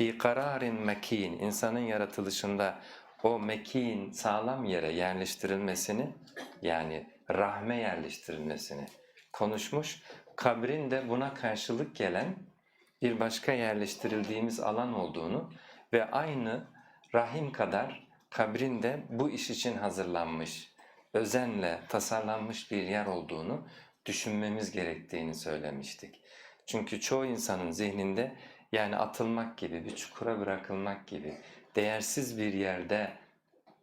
fi kararin mekin insanın yaratılışında o mekin sağlam yere yerleştirilmesini yani rahme yerleştirilmesini konuşmuş. Kabrin de buna karşılık gelen bir başka yerleştirildiğimiz alan olduğunu ve aynı rahim kadar kabrin de bu iş için hazırlanmış, özenle tasarlanmış bir yer olduğunu düşünmemiz gerektiğini söylemiştik. Çünkü çoğu insanın zihninde yani atılmak gibi, bir çukura bırakılmak gibi değersiz bir yerde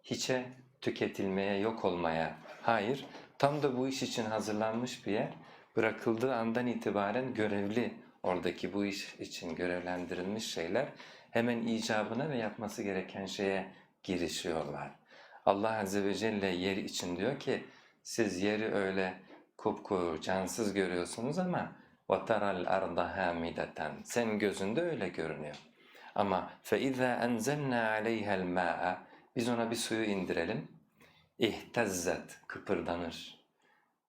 hiçe tüketilmeye, yok olmaya. Hayır, tam da bu iş için hazırlanmış bir yer. Bırakıldığı andan itibaren görevli, oradaki bu iş için görevlendirilmiş şeyler hemen icabına ve yapması gereken şeye girişiyorlar. Allah Azze ve Celle yer için diyor ki, siz yeri öyle kupkuru, cansız görüyorsunuz ama وَتَرَى الْأَرْضَ هَامِدَةً Senin gözünde öyle görünüyor. Ama فَاِذَا أَنْزَلْنَا عَلَيْهَا الْمَاءَ Biz ona bir suyu indirelim. İhtezzet, kıpırdanır.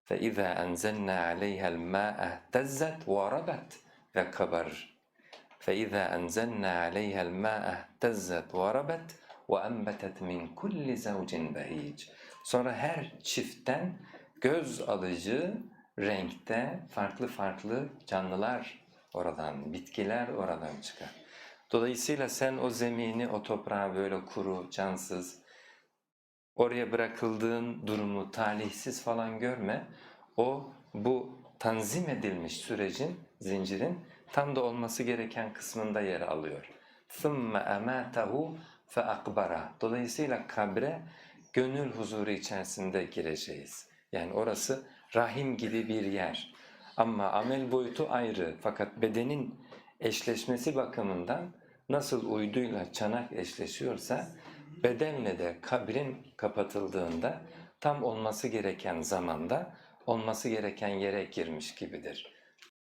فَاِذَا أَنْزَلْنَا عَلَيْهَا الْمَاءَ اهْتَزَّتْ وَرَبَتْ Ve kabarır. فَاِذَا أَنْزَلْنَا عَلَيْهَا الْمَاءَ اهْتَزَّتْ وَرَبَتْ وَأَنْبَتَتْ مِنْ كُلِّ زَوْجٍ بَهِيجٍ Sonra her çiftten göz alıcı renkte farklı farklı canlılar oradan, bitkiler oradan çıkar. Dolayısıyla sen o zemini, o toprağı böyle kuru, cansız, oraya bırakıldığın durumu talihsiz falan görme. O bu tanzim edilmiş sürecin, zincirin tam da olması gereken kısmında yer alıyor. ثُمَّ أَمَاتَهُ فَأَقْبَرَ Dolayısıyla kabre gönül huzuru içerisinde gireceğiz. Yani orası rahim gibi bir yer. Ama amel boyutu ayrı fakat bedenin eşleşmesi bakımından nasıl uyduyla çanak eşleşiyorsa bedenle de kabrin kapatıldığında tam olması gereken zamanda olması gereken yere girmiş gibidir.